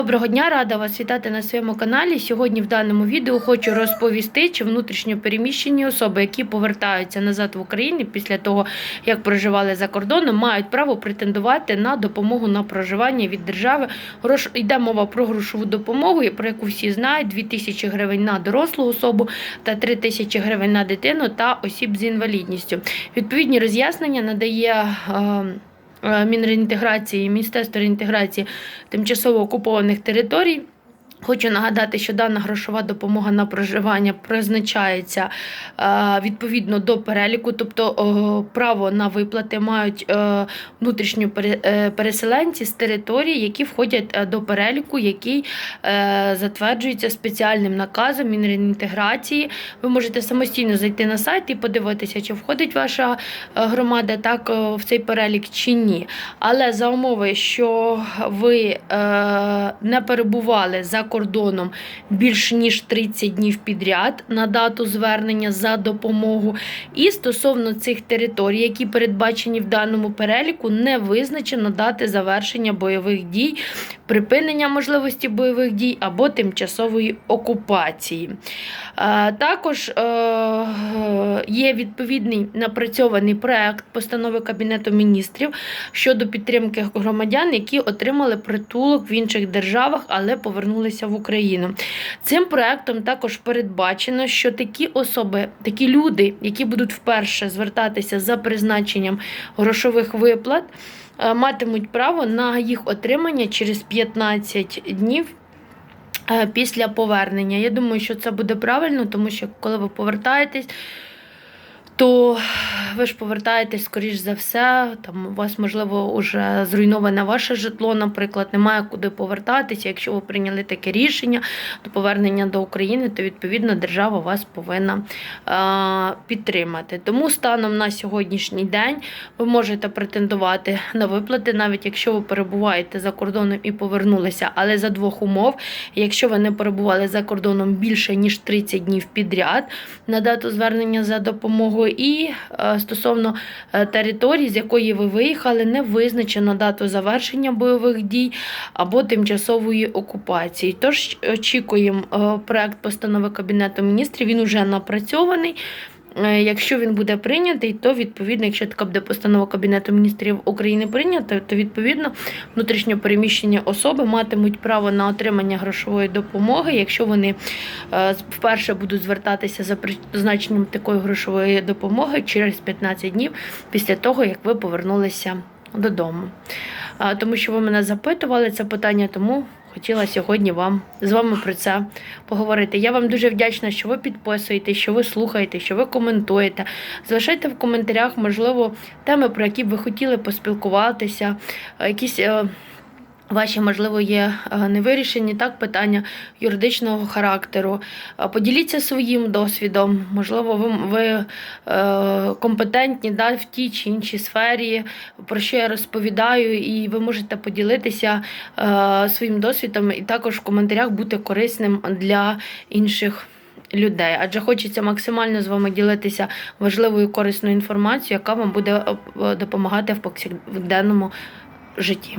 Доброго дня, рада вас вітати на своєму каналі. Сьогодні в даному відео хочу розповісти, чи внутрішньо переміщені особи, які повертаються назад в Україну після того, як проживали за кордоном, мають право претендувати на допомогу на проживання від держави. Грош... Йде мова про грошову допомогу, про яку всі знають: 2 тисячі гривень на дорослу особу та 3 тисячі гривень на дитину та осіб з інвалідністю. Відповідні роз'яснення надає. е, Мінреінтеграції, Міністерство реінтеграції тимчасово окупованих територій. Хочу нагадати, що дана грошова допомога на проживання призначається е, відповідно до переліку, тобто право на виплати мають е, внутрішньо е, переселенці з території, які входять до переліку, який затверджується спеціальним наказом Мінреінтеграції. Ви можете самостійно зайти на сайт і подивитися, чи входить ваша громада так в цей перелік чи ні. Але за умови, що ви не перебували за кордоном. Більш ніж 30 днів підряд на дату звернення за допомогу, і стосовно цих територій, які передбачені в даному переліку, не визначено дати завершення бойових дій, припинення можливості бойових дій або тимчасової окупації. Е, Також е, є відповідний напрацьований проект постанови Кабінету міністрів щодо підтримки громадян, які отримали притулок в інших державах, але повернулися в Україну. Цим проектом також передбачено, що такі особи, такі люди, які будуть вперше звертатися за призначенням грошових виплат, матимуть право на їх отримання через 15 днів. е, Після повернення. Я думаю, що це буде правильно, тому що коли ви повертаєтесь, то ви ж повертаєтесь, скоріш за все, там у вас, можливо, вже зруйноване ваше житло, наприклад, немає куди повертатися. Якщо ви прийняли таке рішення до повернення до України, то відповідно держава вас повинна е, підтримати. Тому станом на сьогоднішній день ви можете претендувати на виплати, навіть якщо ви перебуваєте за кордоном і повернулися, але за двох умов, якщо ви не перебували за кордоном більше ніж 30 днів підряд на дату звернення за допомогою, і е, стосовно е, території, з якої ви виїхали, не визначено дату завершення бойових дій або тимчасової окупації. Тож очікуємо е, проект постанови Кабінету міністрів. Він уже напрацьований. Е, Якщо він буде прийнятий, то відповідно, якщо така буде постанова Кабінету міністрів України прийнята, то відповідно внутрішньо переміщені особи матимуть право на отримання грошової допомоги, якщо вони е, вперше будуть звертатися за призначенням такої грошової допомоги через 15 днів після того, як ви повернулися додому. Тому що ви мене запитували це питання, тому хотіла сьогодні вам з вами про це поговорити. Я вам дуже вдячна, що ви підписуєте, що ви слухаєте, що ви коментуєте. Залишайте в коментарях, можливо, теми, про які б ви хотіли поспілкуватися, е, якісь. Ваші, можливо, є е, невирішені так питання юридичного характеру. Е, Поділіться своїм досвідом. Можливо, ви, ви е, компетентні да, в тій чи іншій сфері, про що я розповідаю, і ви можете поділитися е, своїм досвідом і також в коментарях бути корисним для інших. Людей, адже хочеться максимально з вами ділитися важливою корисною інформацією, яка вам буде е, допомагати в повсякденному житті.